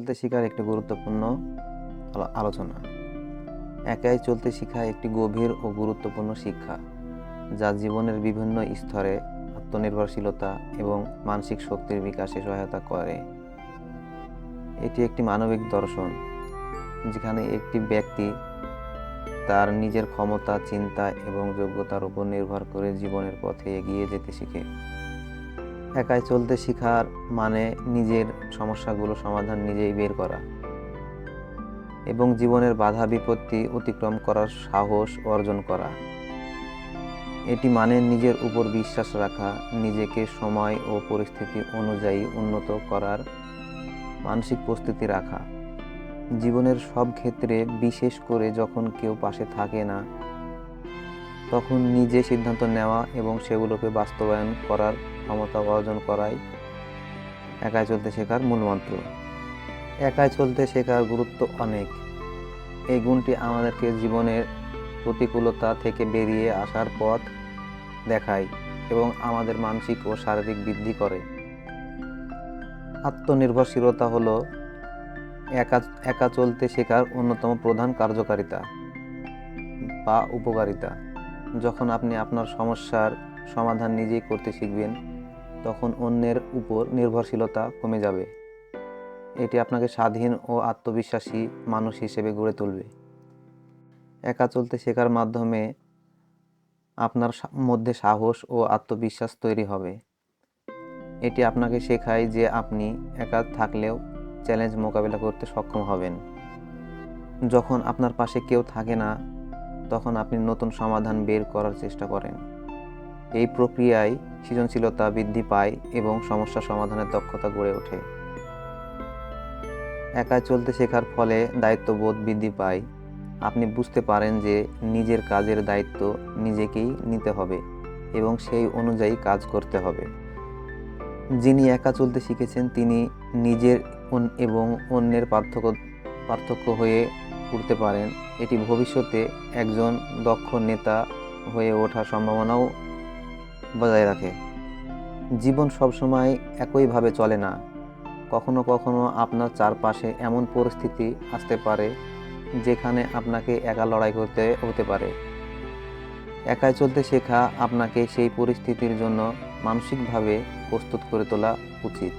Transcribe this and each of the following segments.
চলতে শেখার একটি গুরুত্বপূর্ণ আলো- আলোচনা। একাই চলতে শেখা একটি গভীর ও গুরুত্বপূর্ণ শিক্ষা, যা জীবনের বিভিন্ন স্তরে আত্মনির্ভরশীলতা এবং মানসিক শক্তির বিকাশে সহায়তা করে। এটি একটি মানবিক দর্শন, যেখানে একটি ব্যক্তি তার নিজের ক্ষমতা, চিন্তা এবং যোগ্যতার উপর নির্ভর করে জীবনের পথে এগিয়ে যেতে শিখে। একাই চলতে শেখার মানে নিজের সমস্যাগুলো সমাধান নিজেই বের করা। এবং জীবনের বাধা বিপত্তি অতিক্রম করার সাহস অর্জন করা। এটি মানে নিজের উপর বিশ্বাস রাখা, নিজেকে সময় ও পরিস্থিতি অনুযায়ী উন্নত করার মানসিক প্রস্তুতি রাখা। জীবনের সব ক্ষেত্রে, বিশেষ করে যখন কেউ পাশে থাকে না, তখন নিজে সিদ্ধান্ত নেওয়া এবং সেগুলোকে বাস্তবায়ন করার ক্ষমতা অর্জন করাই একাই চলতে শেখার মূল মূলমন্ত্র একাই চলতে শেখার গুরুত্ব অনেক। এই গুণটি আমাদেরকে জীবনের প্রতিকূলতা থেকে বেরিয়ে আসার পথ দেখায় এবং আমাদের মানসিক ও শারীরিক বৃদ্ধি করে। আত্মনির্ভরশীলতা হলো একা একা চলতে শেখার অন্যতম প্রধান কার্যকারিতা বা উপকারিতা। যখন আপনি আপনার সমস্যার সমাধান নিজেই করতে শিখবেন তখন অন্যের উপর নির্ভরশীলতা কমে যাবে। এটি আপনাকে স্বাধীন ও আত্মবিশ্বাসী মানুষ হিসেবে গড়ে তুলবে। একা চলতে শেখার মাধ্যমে আপনার মধ্যে সাহস ও আত্মবিশ্বাস তৈরি হবে। এটি আপনাকে শেখায় যে আপনি একা থাকলেও চ্যালেঞ্জ মোকাবিলা করতে সক্ষম হবেন। যখন আপনার পাশে কেউ থাকে না, তখন আপনি নতুন সমাধান বের করার চেষ্টা করেন। এই প্রক্রিয়ায় সৃজনশীলতা বৃদ্ধি পায় এবং সমস্যা সমাধানের দক্ষতা গড়ে ওঠে। একা চলতে শেখার ফলে দায়িত্ববোধ বৃদ্ধি পায়। আপনি বুঝতে পারেন যে নিজের কাজের দায়িত্ব নিজেকেই নিতে হবে এবং সেই অনুযায়ী কাজ করতে হবে। যিনি একা চলতে শিখেছেন, তিনি নিজের এবং অন্যের পার্থক্য পার্থক্য হয়ে উঠতে পারেন। এটি ভবিষ্যতে একজন দক্ষ নেতা হয়ে ওঠার সম্ভাবনাও বজায় রাখে। জীবন সবসময় একইভাবে চলে না। কখনো কখনো আপনার চারপাশে এমন পরিস্থিতি আসতে পারে, যেখানে আপনাকে একা লড়াই করতে হতে পারে। একাই চলতে শেখা আপনাকে সেই পরিস্থিতির জন্য মানসিকভাবে প্রস্তুত করে তোলা উচিত।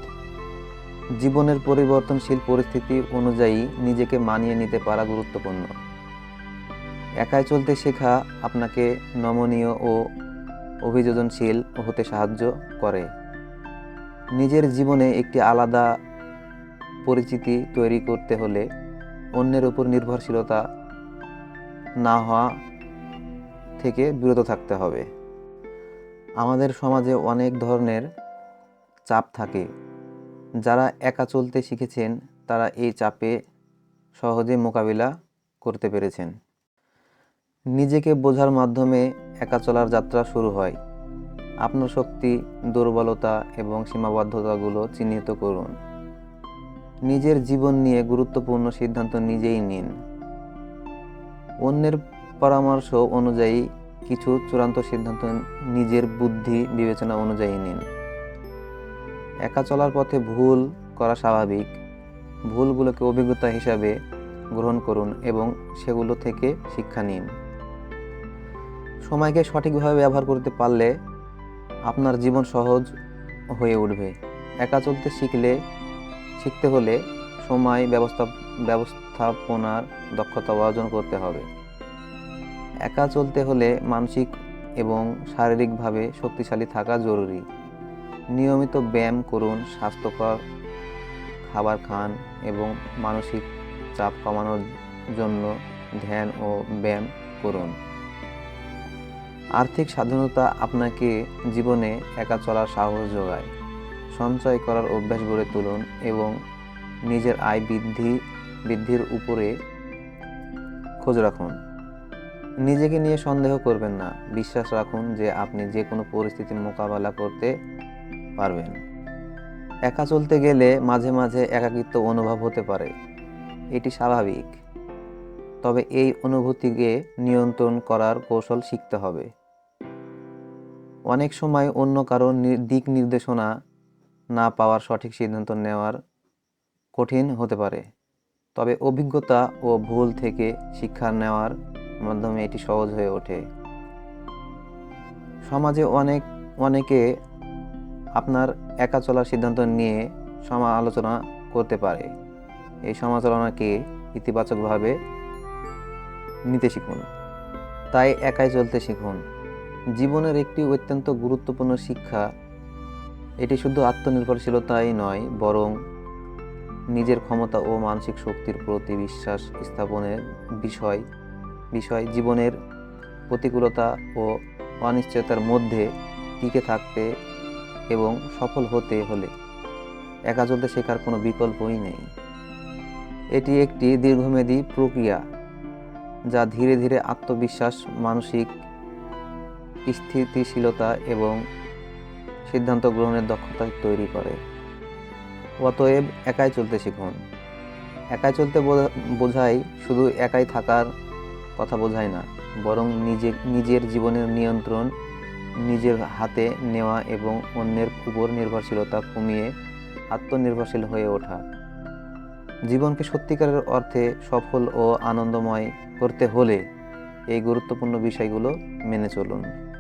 জীবনের পরিবর্তনশীল পরিস্থিতি অনুযায়ী নিজেকে মানিয়ে নিতে পারা গুরুত্বপূর্ণ। একাই চলতে শেখা আপনাকে নমনীয় ও অভিযোজনশীল হতে সাহায্য করে। নিজের জীবনে একটি আলাদা পরিচিতি তৈরি করতে হলে অন্যের উপর নির্ভরশীলতা না হওয়া থেকে বিরত থাকতে হবে। আমাদের সমাজে অনেক ধরনের চাপ থাকে। যারা একা চলতে শিখেছেন, তারা এই চাপে সহজে মোকাবিলা করতে পেরেছেন। নিজেকে বোঝার মাধ্যমে একা চলার যাত্রা শুরু হয়। আপনার শক্তি, দুর্বলতা এবং সীমাবদ্ধতাগুলো চিহ্নিত করুন। নিজের জীবন নিয়ে গুরুত্বপূর্ণ সিদ্ধান্ত নিজেই নিন। অন্যের পরামর্শ অনুযায়ী কিছু চূড়ান্ত সিদ্ধান্ত নিজের বুদ্ধি বিবেচনা অনুযায়ী নিন। একা চলার পথে ভুল করা স্বাভাবিক। ভুলগুলোকে অভিজ্ঞতা হিসাবে গ্রহণ করুন এবং সেগুলো থেকে শিক্ষা নিন। সময়কে সঠিকভাবে ব্যবহার করতে পারলে আপনার জীবন সহজ হয়ে উঠবে। একা চলতে শিখলে, শিখতে হলে সময়, ব্যবস্থা, ব্যবস্থাপনার দক্ষতা অর্জন করতে হবে। একা চলতে হলে মানসিক এবং শারীরিকভাবে শক্তিশালী থাকা জরুরি। নিয়মিত ব্যায়াম করুন, স্বাস্থ্যকর খাবার খান এবং মানসিক চাপ কমানোর জন্য ধ্যান ও ব্যায়াম করুন। আর্থিক স্বাধীনতা আপনাকে জীবনে একা চলার সাহস যোগায়। সঞ্চয় করার অভ্যাস গড়ে তুলুন এবং নিজের আয় বৃদ্ধি, বৃদ্ধির উপরে খোঁজ রাখুন। নিজেকে নিয়ে সন্দেহ করবেন না। বিশ্বাস রাখুন যে আপনি যে কোনো পরিস্থিতির মোকাবেলা করতে পারবেন। একা চলতে গেলে মাঝে মাঝে একাকিত্ব অনুভব হতে পারে। এটি স্বাভাবিক। তবে এই অনুভূতিকে নিয়ন্ত্রণ করার কৌশল শিখতে হবে। অনেক সময় অন্য কারও নি- দিক নির্দেশনা না পাওয়ার সঠিক সিদ্ধান্ত নেওয়ার কঠিন হতে পারে। তবে অভিজ্ঞতা ও ভুল থেকে শিক্ষা নেওয়ার মাধ্যমে এটি সহজ হয়ে ওঠে। সমাজে অনেক, অনেকে আপনার একা চলার সিদ্ধান্ত নিয়ে সমালোচনা করতে পারে। এই সমালোচনাকে ইতিবাচকভাবে নিতে শিখুন। তাই একাই চলতে শিখুন। জীবনের একটি অত্যন্ত গুরুত্বপূর্ণ শিক্ষা। এটি শুধু আত্মনির্ভরশীলতাই নয়, বরং নিজের ক্ষমতা ও মানসিক শক্তির প্রতি বিশ্বাস স্থাপনের বিষয়। বিষয় জীবনের প্রতিকূলতা ও অনিশ্চয়তার মধ্যে টিকে থাকতে এবং সফল হতে হলে একা চলতে শেখার কোনো বিকল্পই নেই। এটি একটি দীর্ঘমেয়াদী প্রক্রিয়া, যা ধীরে ধীরে আত্মবিশ্বাস, মানসিক স্থিতিশীলতা এবং সিদ্ধান্ত গ্রহণের দক্ষতা তৈরি করে। অতএব একাই চলতে শিখুন। একাই চলতে বোঝা- বোঝায় শুধু একাই থাকার কথা বোঝায় না, বরং নিজে, নিজের জীবনের নিয়ন্ত্রণ, নিজের হাতে নেওয়া এবং অন্যের উপর নির্ভরশীলতা কমিয়ে আত্মনির্ভরশীল হয়ে ওঠা। জীবনকে সত্যিকারের অর্থে সফল ও আনন্দময় করতে হলে এই গুরুত্বপূর্ণ বিষয়গুলো মেনে চলুন।